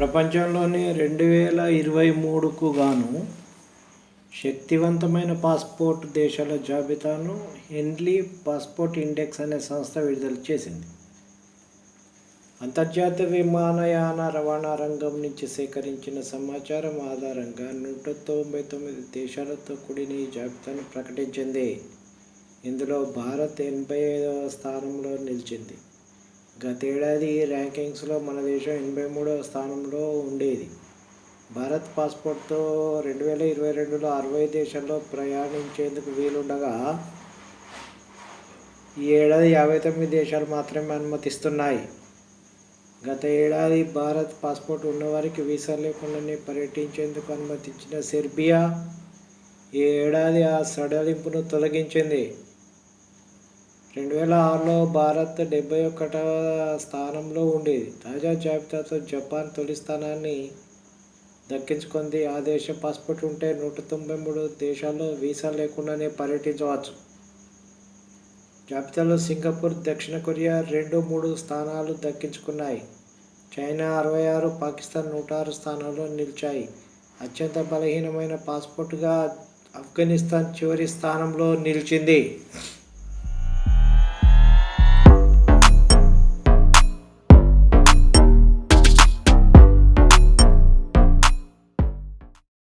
ప్రపంచంలోనే రెండు వేల ఇరవై మూడుకు గాను శక్తివంతమైన పాస్పోర్ట్ దేశాల జాబితాను హెన్లీ పాస్పోర్ట్ ఇండెక్స్ అనే సంస్థ విడుదల చేసింది. అంతర్జాతీయ విమానయాన రవాణా రంగం నుంచి సేకరించిన సమాచారం ఆధారంగా నూట తొంభై తొమ్మిది దేశాలతో కూడిన ఈ జాబితాను ప్రకటించింది. ఇందులో భారత్ ఎనభై ఐదవ స్థానంలో నిలిచింది. గతేడాది ర్యాంకింగ్స్లో మన దేశం ఎనభై మూడవ స్థానంలో ఉండేది. భారత్ పాస్పోర్ట్తో రెండు వేల ఇరవై రెండులో అరవై దేశాల్లో ప్రయాణించేందుకు వీలుండగా ఈ ఏడాది యాభై తొమ్మిది దేశాలు మాత్రమే అనుమతిస్తున్నాయి. గత ఏడాది భారత్ పాస్పోర్ట్ ఉన్నవారికి వీసా లేకుండానే పర్యటించేందుకు అనుమతించిన సెర్బియా ఈ ఏడాది ఆ సడలింపును తొలగించింది. రెండు వేల ఆరులో భారత్ డెబ్బై ఒకటవ స్థానంలో ఉండేది. తాజా జాబితాతో జపాన్ తొలి స్థానాన్ని దక్కించుకుంది. ఆ దేశ పాస్పోర్ట్ ఉంటే నూట తొంభై మూడు దేశాల్లో వీసా లేకుండానే పర్యటించవచ్చు. జాబితాలో సింగపూర్ దక్షిణ కొరియా రెండు మూడు స్థానాలు దక్కించుకున్నాయి. చైనా అరవై ఆరు పాకిస్తాన్ నూట ఆరు స్థానాల్లో నిలిచాయి. అత్యంత బలహీనమైన పాస్పోర్ట్గా ఆఫ్ఘనిస్తాన్ చివరి స్థానంలో నిలిచింది.